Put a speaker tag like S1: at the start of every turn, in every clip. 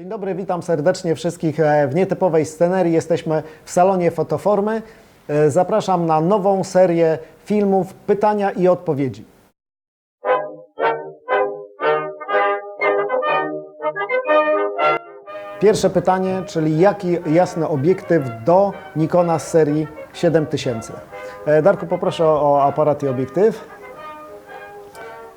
S1: Dzień dobry, witam serdecznie wszystkich e, w nietypowej scenerii. Jesteśmy w salonie Fotoformy. E, Zapraszam na nową serię filmów Pytania i Odpowiedzi. Pierwsze pytanie, czyli jaki jasny obiektyw do Nikona z serii 7000? E, Darku, poproszę o aparat i obiektyw.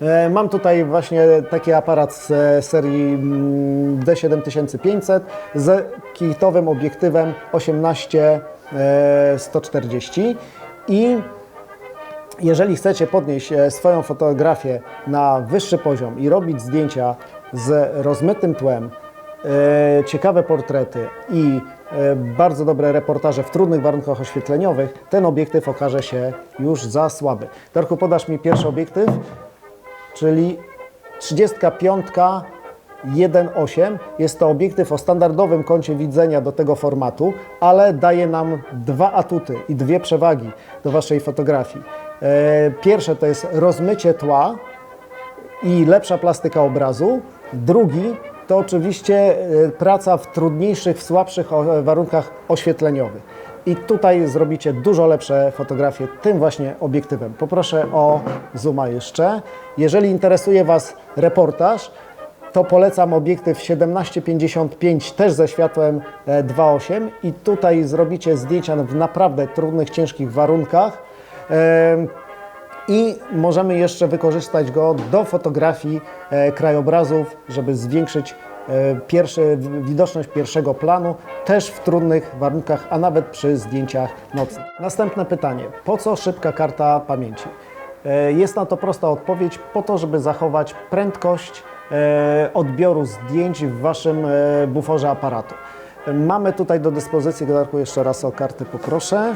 S1: E, Mam tutaj właśnie taki aparat z e, serii mm, D7500 z kitowym obiektywem 18-140 i jeżeli chcecie podnieść e, swoją fotografię na wyższy poziom i robić zdjęcia z rozmytym tłem, e, ciekawe portrety i e, bardzo dobre reportaże w trudnych warunkach oświetleniowych, ten obiektyw okaże się już za słaby. Darku, podasz mi pierwszy obiektyw? Czyli 35 1.8. Jest to obiektyw o standardowym kącie widzenia do tego formatu, ale daje nam dwa atuty i dwie przewagi do Waszej fotografii. E, Pierwsze to jest rozmycie tła i lepsza plastyka obrazu. Drugi to oczywiście e, praca w trudniejszych, w słabszych warunkach oświetleniowych. I tutaj zrobicie dużo lepsze fotografie tym właśnie obiektywem. Poproszę o zooma jeszcze. Jeżeli interesuje Was reportaż, to polecam obiektyw 1755 też ze światłem e, 2.8 i tutaj zrobicie zdjęcia w naprawdę trudnych, ciężkich warunkach. I możemy jeszcze wykorzystać go do fotografii e, krajobrazów, żeby zwiększyć e, pierwszy, widoczność pierwszego planu, też w trudnych warunkach, a nawet przy zdjęciach nocnych. Następne pytanie. Po co szybka karta pamięci? E, Jest na to prosta odpowiedź, po to, żeby zachować prędkość odbioru zdjęć w Waszym buforze aparatu. Mamy tutaj do dyspozycji, Darku, jeszcze raz o karty poproszę.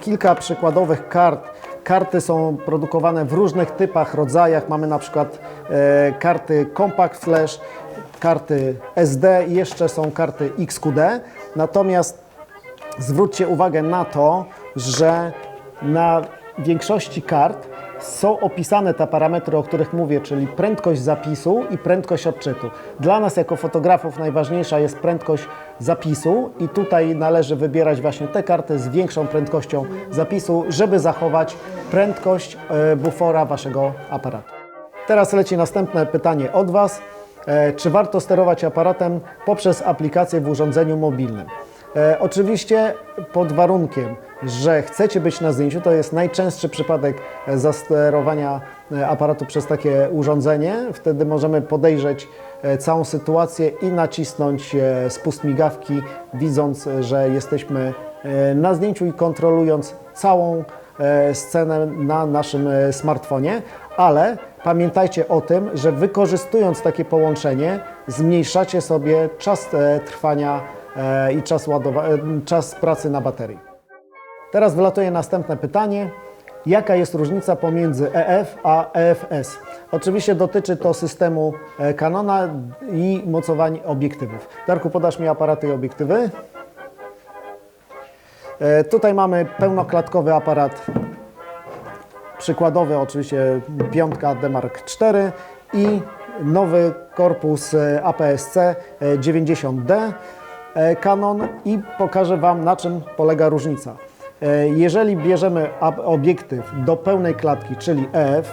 S1: Kilka przykładowych kart. Karty są produkowane w różnych typach, rodzajach. Mamy na przykład e, karty Compact Flash, karty SD i jeszcze są karty XQD. Natomiast zwróćcie uwagę na to, że na większości kart są opisane te parametry, o których mówię, czyli prędkość zapisu i prędkość odczytu. Dla nas jako fotografów najważniejsza jest prędkość zapisu i tutaj należy wybierać właśnie te karty z większą prędkością zapisu, żeby zachować prędkość e, bufora waszego aparatu. Teraz leci następne pytanie od Was. E, Czy warto sterować aparatem poprzez aplikację w urządzeniu mobilnym? E, oczywiście pod warunkiem, że chcecie być na zdjęciu, to jest najczęstszy przypadek e, zasterowania e, aparatu przez takie urządzenie. Wtedy możemy podejrzeć e, całą sytuację i nacisnąć spust migawki, widząc, że jesteśmy na zdjęciu i kontrolując całą scenę na naszym smartfonie, ale pamiętajcie o tym, że wykorzystując takie połączenie, zmniejszacie sobie czas trwania i czas, czas pracy na baterii. Teraz wylatuje następne pytanie. Jaka jest różnica pomiędzy EF a EFS? Oczywiście dotyczy to systemu e, Canona i mocowań obiektywów. Darku, podasz mi aparaty i obiektywy. E, Tutaj mamy pełnoklatkowy aparat przykładowy, oczywiście piątka Demark 4 i nowy korpus e, APS-C e, 90D e, Canon i pokażę Wam na czym polega różnica. E, Jeżeli bierzemy obiektyw do pełnej klatki, czyli EF,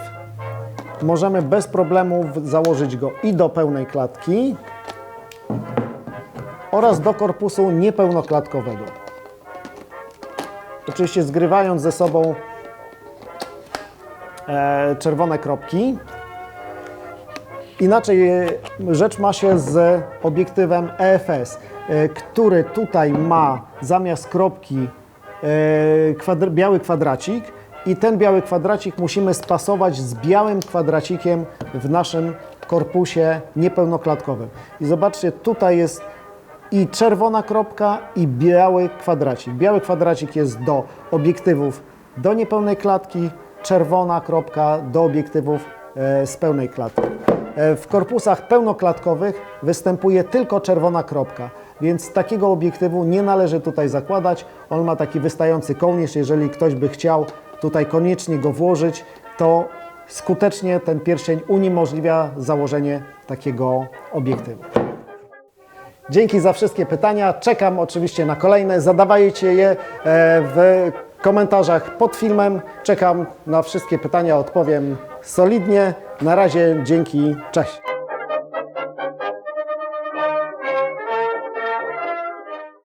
S1: możemy bez problemu założyć go i do pełnej klatki oraz do korpusu niepełnoklatkowego. Oczywiście zgrywając ze sobą e, czerwone kropki. Inaczej e, rzecz ma się z obiektywem EFS, który tutaj ma zamiast kropki kwadr biały kwadracik i ten biały kwadracik musimy spasować z białym kwadracikiem w naszym korpusie niepełnoklatkowym. I zobaczcie, tutaj jest i czerwona kropka i biały kwadracik. Biały kwadracik jest do obiektywów do niepełnej klatki, czerwona kropka do obiektywów e, z pełnej klatki. E, w korpusach pełnoklatkowych występuje tylko czerwona kropka, więc takiego obiektywu nie należy tutaj zakładać. On ma taki wystający kołnierz, jeżeli ktoś by chciał tutaj koniecznie go włożyć, to skutecznie ten pierścień uniemożliwia założenie takiego obiektywu. Dzięki za wszystkie pytania. Czekam oczywiście na kolejne. Zadawajcie je e, w komentarzach pod filmem. Czekam na wszystkie pytania, odpowiem solidnie. Na razie dzięki, cześć.